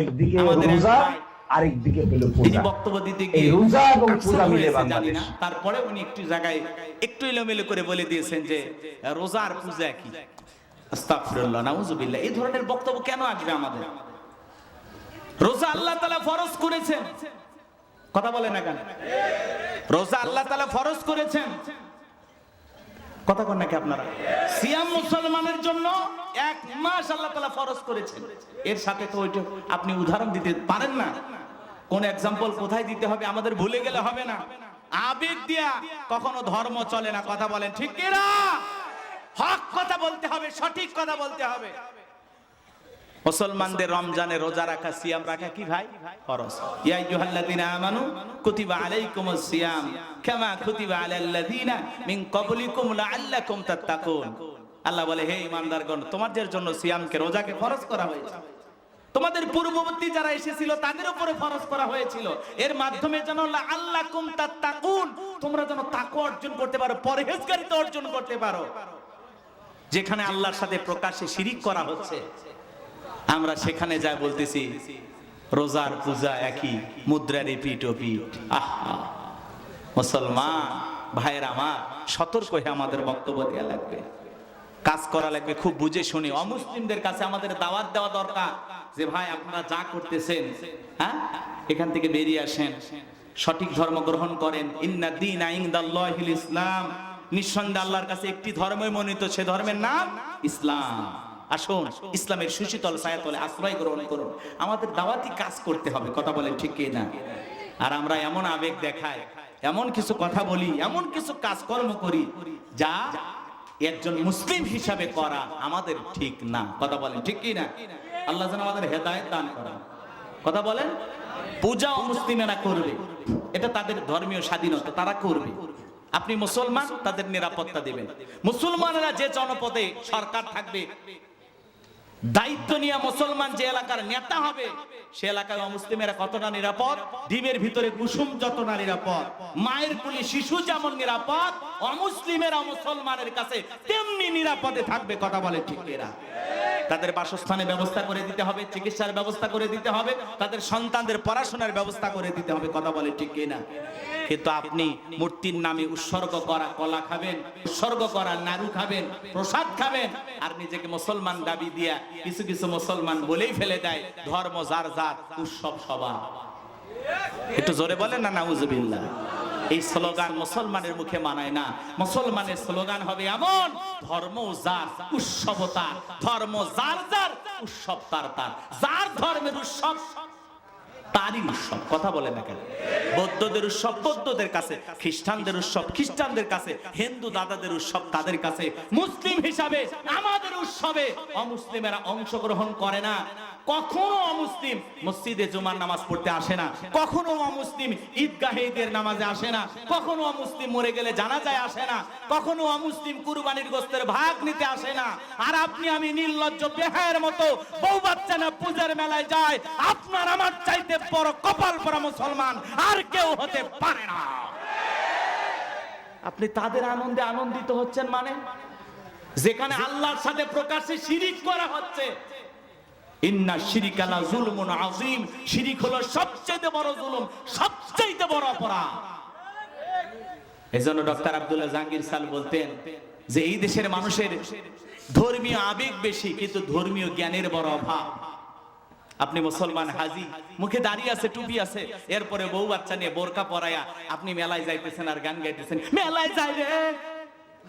একদিকে রোজা আরেকদিকে হলো পূজা। বক্তব্য দিতে গিয়ে রোজা এবং পূজা মিলে বাংলাদেশ। তারপরে উনি একটু জায়গায় একটু এলোমেলো করে বলে দিয়েছেন যে রোজা আর পূজা কি আস্তাগফিরুল্লাহ নাউজুবিল্লাহ। এই ধরনের বক্তব্য কেন আসবে আমাদের? রোজা আল্লাহ তাআলা ফরজ করেছেন। কথা বলে না কেন? রোজা আল্লাহ তাআলা ফরজ করেছেন। কথা কন নাকি আপনারা? সিয়াম মুসলমানের জন্য এক মাস আল্লাহ তালা ফরজ করেছেন। এর সাথে তো ওইটা আপনি উদাহরণ দিতে পারেন না। কোন এক্সাম্পল কোথায় দিতে হবে আমাদের ভুলে গেলে হবে না। আবেগ দিয়া কখনো ধর্ম চলে না, কথা বলেন, ঠিক কিনা? হক কথা বলতে হবে, সঠিক কথা বলতে হবে। মুসলমানদের রমজানে রোজা রাখা সিয়াম রাখা কি ভাই? ফরজ। ইয়া আইয়ুহাল্লাযীনা আমানু কুতিবা আলাইকুমুস সিয়াম কামা কুতিবা আলাল্লাযীনা মিন ক্বাবলিকুম লাআল্লাকুম তাত্তাকুন। আল্লাহ বলে, হে ইমানদারগণ তোমাদের জন্য সিয়ামকে রোজাকে ফরজ করা হয়েছে। তোমাদের পূর্ববর্তী যারা এসেছিল, তাদের উপরে ফরজ করা হয়েছিল। এর মাধ্যমে যেন আল্লাকুম তাত্তাকুন, তোমরা যেন তাকওয়া অর্জন করতে পারো, পরহেজগারিতা অর্জন করতে পারো। যেখানে আল্লাহর সাথে প্রকাশ্যে শিরিক করা হচ্ছে। আমরা সেখানে যা বলতেছি, রোজার পূজা একই, মুদ্রার পিঠ ও আহা, মুসলমান, ভাইয়ের আমার, সতর্ক হয়ে আমাদের বক্তব্য দেওয়া লাগবে। কাজ করা লাগবে, খুব বুঝে শুনে। অমুসলিমদের কাছে আমাদের দাওয়াত দেওয়া দরকার যে, ভাই, আপনারা যা করতেছেন হ্যাঁ এখান থেকে বেরিয়ে আসেন। সঠিক ধর্ম গ্রহণ করেন। ইন্না দিন ইসলাম। নিঃসন্দেহে আল্লাহর কাছে একটি ধর্মই মনোনীত, সে ধর্মের নাম ইসলাম। আসুন, ইসলামের সুশীতল ছায়াতলে আশ্রয় গ্রহণ করুন। আমাদের দাওয়াতি কাজ করতে হবে, কথা বলেন ঠিক কি না আর আমরা এমন আবেগ দেখাই, এমন কিছু কথা বলি, এমন কিছু কাজকর্ম করি যা একজন মুসলিম হিসাবে করা আমাদের ঠিক না। কথা বলেন ঠিক কি না আল্লাহ যেন আমাদের হেদায়েত দান করেন। কথা বলেন? পূজা মুসলিমেরা করবে। এটা তাদের ধর্মীয় স্বাধীনতা, তারা করবে। আপনি মুসলমান, তাদের নিরাপত্তা দেবেন। মুসলমানেরা যে জনপদে সরকার থাকবে দায়িত্ব নিয়ে মুসলমান যে এলাকার নেতা হবে, সে এলাকায় অমুসলিমেরা কতটা নিরাপদ? ডিমের ভিতরে কুসুম যতটা নিরাপদ? মায়ের কুলি শিশু যেমন নিরাপদ, অমুসলিমেরা মুসলমানের কাছে তেমনি নিরাপদে থাকবে, কথা বলে ঠিক এরা। তাদের বাসস্থানের ব্যবস্থা করে দিতে হবে, চিকিৎসার ব্যবস্থা করে দিতে হবে, তাদের সন্তানদের পড়াশোনার ব্যবস্থা করে দিতে হবে, কথা বলে ঠিক কিনা কিন্তু আপনি মূর্তির নামে উৎসর্গ করা কলা খাবেন, উৎসর্গ করা নাড়ু খাবেন, প্রসাদ খাবেন, আর নিজেকে মুসলমান দাবি দিয়া কিছু কিছু মুসলমান বলেই ফেলে দেয়, ধর্ম যার যার, উৎসব সভা একটু জোরে বলেন না, নাউজুবিল্লাহ। এই স্লোগান মুসলমানের মুখে মানায় না। মুসলমানের স্লোগান হবে এমন, ধর্ম যার, উৎসব তার, ধর্ম যার যার, উৎসব তার তার। যার ধর্মের উৎসব তারই উৎসব, কথা বলে না কেন? বৌদ্ধদের উৎসব, বৌদ্ধদের কাছে, খ্রিস্টানদের উৎসব, খ্রিস্টানদের কাছে, হিন্দু দাদাদের উৎসব তাদের কাছে? মুসলিম হিসাবে, আমাদের উৎসবে। অমুসলিমেরা অংশগ্রহণ করে না। কখনো অমুসলিম মসজিদে জুমার নামাজ পড়তে আসে না। কখনো অমুসলিম ঈদগাহে ঈদের নামাজে আসে না। কখনো অমুসলিম মরে গেলে জানাজায় আসে না। কখনো অমুসলিম কুরবানির গোস্তের ভাগ নিতে আসে না। আর আপনি আমি নির্লজ্জ বেহায়ের মতো বউ বাচ্চা না পূজার মেলায় যায় আপনার আমার চাইতে বড় কপাল পরা মুসলমান আর কেউ হতে পারে না। আপনি তাদের আনন্দে আনন্দিত হচ্ছেন মানে? যেখানে আল্লাহর সাথে প্রকাশ্যে শিরিক করা হচ্ছে ইন্না শিরিকালা জুলমুন আযীম। শিরিক হলো সবচেয়ে বড় জুলুম সবচেয়ে বড় অপরাধ। এজন্য ডক্টর আব্দুল্লাহ জাহাঙ্গীর সাল বলতেন যে, এই দেশের মানুষের ধর্মীয় আবেগ বেশি, কিন্তু ধর্মীয় জ্ঞানের বড় অভাব। আপনি মুসলমান, হাজি, মুখে দাঁড়িয়ে আছে, টুপি আছে, এরপরে বউ বাচ্চা নিয়ে বোরকা পরায়া আপনি মেলায় যাইতেছেন আর গান গাইতেছেন, মেলায় যাই রে,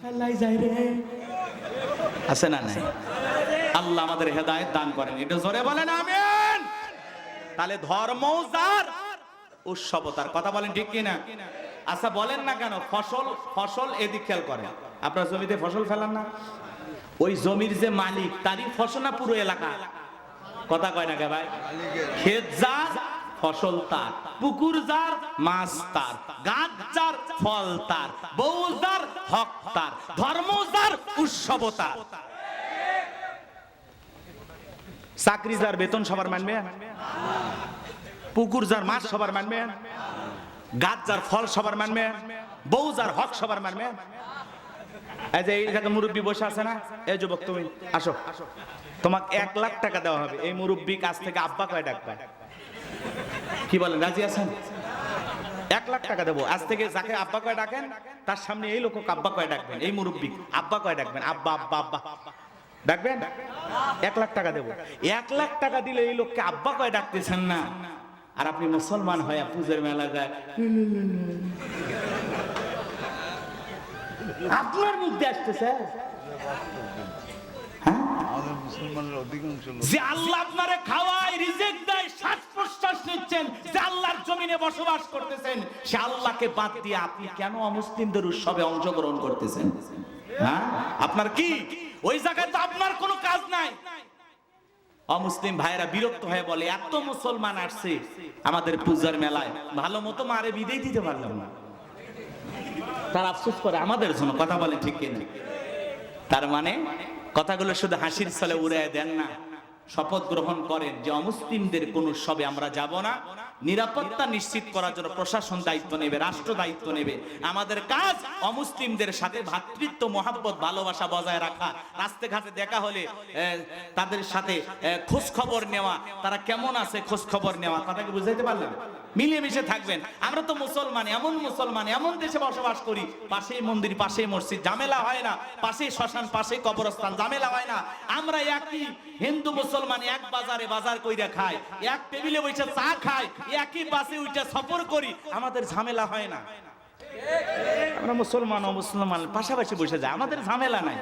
মেলায় যাই রে। আছে না নাই? আল্লাহ আমাদের হেদায়েত দান করেন। এটা জোরে বলেন, আমিন। তাহলে ধর্ম যার উৎসবতার কথা বলেন ঠিক কিনা? আচ্ছা বলেন না কেন, ফসল ফসল এদিক খেয়াল করেন। আপনার জমিতে ফসল ফেলান না? ওই জমির যে মালিক, তারই ফসল না পুরো এলাকা? কথা কয় না কে ভাই? ক্ষেত যার ফসল তার। পুকুর যার মাছ তার। গাছ যার ফল তার। বউ যার হক তার। ধর্ম যার উৎসব তার। চাকরি যার বেতন সবার মানবে। পুকুর যার মাছ সবার মানবে। গাছ যার ফল সবার মানবে। বউ যার হক সবার মানবে। এই যে এই জায়গায় মুরব্বী বসে আছে না? এই যুবক, তুমি আসো। তোমাকে এক লাখ টাকা দেওয়া হবে। এই মুরব্বী কাছ থেকে আব্বা কয় ডাকবা কি বলেন, রাজি আছেন? এক লাখ টাকা দেবো। আজ থেকে যাকে আব্বা কয় ডাকেন, তার সামনে এই লোক আব্বা কয় ডাকবেন। এই মুরব্বী আব্বা কয় ডাকবেন। আব্বা আব্বা আব্বা। ডাকবেন? এক লাখ টাকা দেবো। এক লাখ টাকা দিলে এই লোককে আব্বা কয় ডাকতেছেন না? আর আপনি মুসলমান হয়ে পুজোর মেলা যায়। আপনার মধ্যে আসতেছে? হ্যাঁ? যে আল্লাহ আপনারে খাওয়ায় রিজেক্ট দেয় শ্বাস প্রশ্বাস নিচ্ছেন যে আল্লাহর জমিনে বসবাস করতেছেন সে আল্লাহকে বাদ দিয়ে আপনি কেন অমুসলিমদের উৎসবে অংশগ্রহণ করতেছেন? হ্যাঁ? আপনার কি? ওই জায়গায় তো আপনার কোনো কাজ নাই। অমুসলিম ভাইরা বিরক্ত হয়ে বলে, এত মুসলমান আসছে আমাদের পূজার মেলায়। ভালো মতো মারে বিদেই দিতে পারলাম না। তার আফসোস করে, আমাদের জন্য কথা বলে ঠিক কিনা? তার মানে কথাগুলো শুধু হাসির ছলে উড়ায় দেন না। শপথ গ্রহণ করেন যে অমুসলিমদের কোন সবে আমরা যাব না। নিরাপত্তা নিশ্চিত করার জন্য প্রশাসন দায়িত্ব নেবে, রাষ্ট্র দায়িত্ব নেবে। আমাদের কাজ অমুসলিমদের সাথে ভ্রাতৃত্ব মহাব্বত, ভালোবাসা বজায় রাখা। রাস্তাঘাটে দেখা হলে তাদের সাথে খোঁজ খবর নেওয়া। তারা কেমন আছে খোঁজ খবর নেওয়া, কথাকে বুঝাইতে পারলাম মিলেমিশে থাকবেন। আমরা তো মুসলমান, এমন মুসলমান, এমন দেশে বসবাস করি, পাশেই মন্দির, পাশেই মসজিদ, ঝামেলা হয় না। পাশেই শ্মশান, পাশেই কবরস্থান, ঝামেলা হয় না। আমরা একই হিন্দু মুসলমান, এক বাজারে বাজার কইরা খায় এক টেবিলে বসে চা খাই একই বাসে উইটা সফর করি, আমাদের ঝামেলা হয় না। আমরা মুসলমান ও মুসলমান, পাশাপাশি বসে যায়, আমাদের ঝামেলা নাই।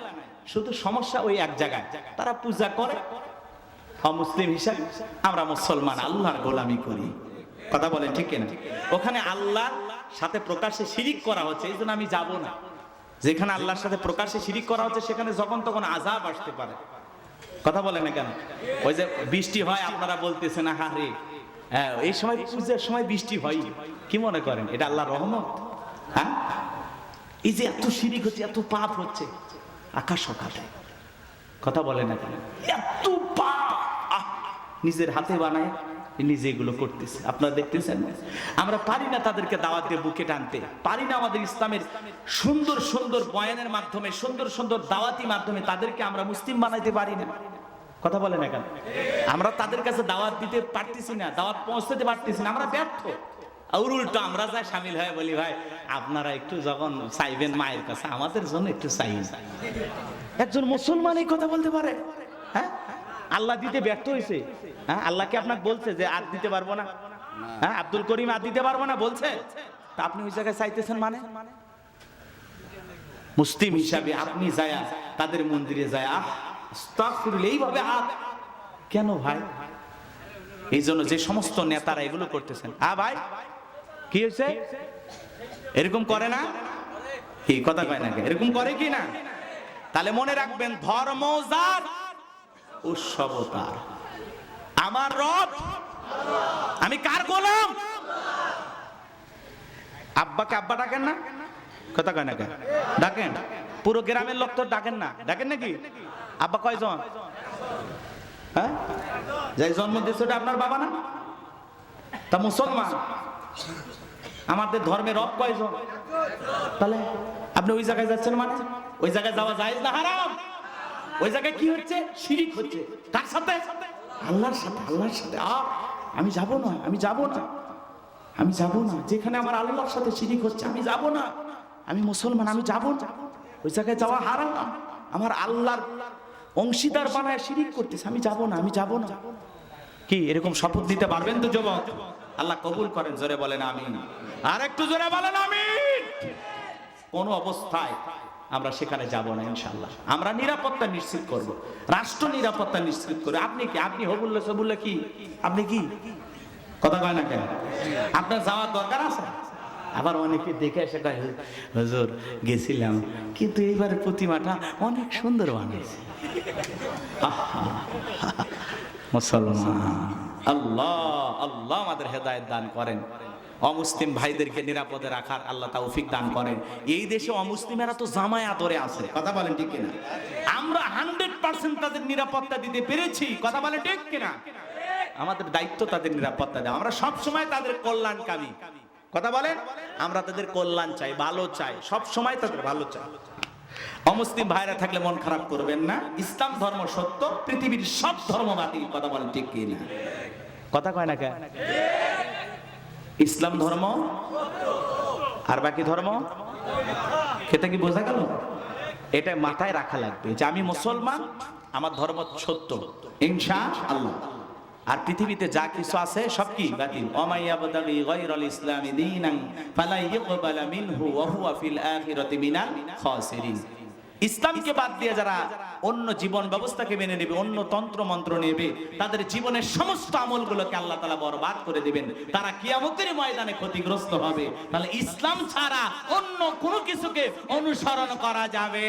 শুধু সমস্যা ওই এক জায়গায়, তারা পূজা করে মুসলিম হিসাবে, আমরা মুসলমান, আল্লাহর গোলামি করি। কথা বলেন ঠিক কিনা? ওখানে আল্লাহর সাথে প্রকাশ্যে শিরিক করা হচ্ছে, এই জন্য আমি যাব না। যেখানে আল্লাহর সাথে প্রকাশ্যে শিরিক করা হচ্ছে, সেখানে যখন তখন আজাব আসতে পারে। কথা বলে না কেন? ওই যে বৃষ্টি হয়, আপনারা বলতেছেন হারে হ্যাঁ এই সময় পূজার সময় বৃষ্টি হয়। কি মনে করেন? এটা আল্লাহর রহমত? হ্যাঁ? এই যে এত শিরিক হচ্ছে, এত পাপ হচ্ছে, আকাশ সকালে। কথা বলে না এত পাপ! নিজের হাতে বানায়, নিজে এগুলো করতেছে। আপনারা দেখতেছেন? আমরা পারি না তাদেরকে দাওয়াত দিয়ে বুকে টানতে। পারি না আমাদের ইসলামের সুন্দর সুন্দর বয়ানের মাধ্যমে, সুন্দর সুন্দর দাওয়াতি মাধ্যমে তাদেরকে আমরা মুসলিম বানাইতে পারি না। কথা বলে না কেন? আমরা তাদের কাছে দাওয়াত দিতে পারতেছি না, দাওয়াত পৌঁছতে পারতেছি না, আমরা ব্যর্থ। আর উল্টো আমরা যা সামিল হয়ে বলি, ভাই, আপনারা একটু যখন চাইবেন মায়ের কাছে, আমাদের জন্য একটু চাইবেন একজন মুসলমান এই কথা বলতে পারে? হ্যাঁ? আল্লাহ দিতে ব্যর্থ হয়েছে হ্যাঁ? আল্লাহকে আপনাকে বলছে যে আর দিতে পারব না? হ্যাঁ? আব্দুল করিম আর দিতে পারব না বলছে? তা আপনি ওই জায়গায় চাইতেছেন মানে? মুসলিম হিসাবে আপনি যায়া তাদের মন্দিরে যায়, আহ এইভাবে হাত কেন ভাই? এই জন্য যে সমস্ত নেতারা এগুলো করতেছেন। আ ভাই, কি হয়েছে? এরকম করে না? কি কথা কয় না এরকম করে কি না? তাহলে মনে রাখবেন, ধর্ম যার উৎসবতার আমার রব, আমি কার গোলাম? আব্বাকে আব্বা ডাকেন না? কথা কয় না কেন ডাকেন। পুরো গ্রামের লোক তো ডাকেন না। ডাকেন নাকি? আব্বা কয়জন? হ্যাঁ? যাই জন্ম দিয়েছে, ওটা আপনার বাবা না? তা মুসলমান? আমাদের ধর্মের রব কয়জন? তাহলে আপনি ওই জায়গায় যাচ্ছেন মানে? ওই জায়গায় যাওয়া যায় না হারাম? ওই জায়গায় কি হচ্ছে? শিরিক হচ্ছে। কার সাথে? আল্লাহর সাথে আল্লাহর সাথে। আ আমি যাব না, আমি যাব না। আমি যাব না। যেখানে আমার আল্লাহর সাথে শিরিক হচ্ছে, আমি যাব না। আমি মুসলমান, আমি যাব না। ওই জায়গায় যাওয়া হারাম। আমার আল্লাহর অংশীদার বানায় শিরিক করতেছে, আমি যাব না, আমি যাব না। কি, এরকম শপথ দিতে পারবেন তো যুবক? আল্লাহ কবুল করেন, জোরে বলেন আমিন। আর একটু জোরে বলেন আমি কোন অবস্থায় আমরা সেখানে যাব না ইনশাল্লাহ আমরা নিরাপত্তা নিশ্চিত করব। রাষ্ট্র নিরাপত্তা নিশ্চিত করবে আপনি কি, আপনি হবুল্লা সবুল্লা কি? আপনি কি? কথা কয় না কেন? আপনার যাওয়ার দরকার আছে? আবার অনেকে দেখে এসে কয় "হুজুর, গেছিলাম। কিন্তু এইবারের প্রতিমাটা অনেক সুন্দর বানিয়েছে। মুসলমান। আল্লাহ আল্লাহ আমাদের হেদায়েত দান করেন। অমুসলিম ভাইদেরকে নিরাপদে রাখার আল্লাহ তা তৌফিক দান করেন। এই দেশে অমুসলিমেরা তো জামায় আদরে আছে। কথা বলেন ঠিক কিনা? আমরা হান্ড্রেড পার্সেন্ট তাদের নিরাপত্তা দিতে পেরেছি। কথা বলেন ঠিক কিনা? আমাদের দায়িত্ব তাদের নিরাপত্তা দেওয়া। আমরা সব সময় তাদের কল্যাণকামী। কথা বলেন? আমরা তাদের কল্যাণ চাই, ভালো চাই, সব সময় তাদের ভালো চাই। অমুসলিম ভাইরা থাকলে মন খারাপ করবেন না। ইসলাম ধর্ম সত্য, পৃথিবীর সব ধর্ম বাতিল, কথা বলেন ঠিক কি না? কথা কয় না কে? ইসলাম ধর্ম আর বাকি ধর্ম? খেতে কি বোঝা গেল? এটা মাথায় রাখা লাগবে যে আমি মুসলমান, আমার ধর্ম সত্য। ইনশা আল্লাহ। আর পৃথিবীতে যা কিছু আছে সব কি? বাতিল। অমাইয়াবদাগি গায়রাল ইসলামি দীনান ফালা ইয়কবালা মিনহু ওয়া হুয়া ফিল আখিরাতি মিনাল খাসিরিন। ইসলামকে বাদ দিয়ে যারা অন্য জীবন ব্যবস্থাকে মেনে নেবে, অন্য তন্ত্র মন্ত্র নেবে, তাদের জীবনের সমস্ত আমলগুলোকে আল্লাহ তালা বরবাদ করে দিবেন। তারা কিয়ামতের ময়দানে ক্ষতিগ্রস্ত হবে। তাহলে ইসলাম ছাড়া অন্য কোনো কিছুকে অনুসরণ করা যাবে?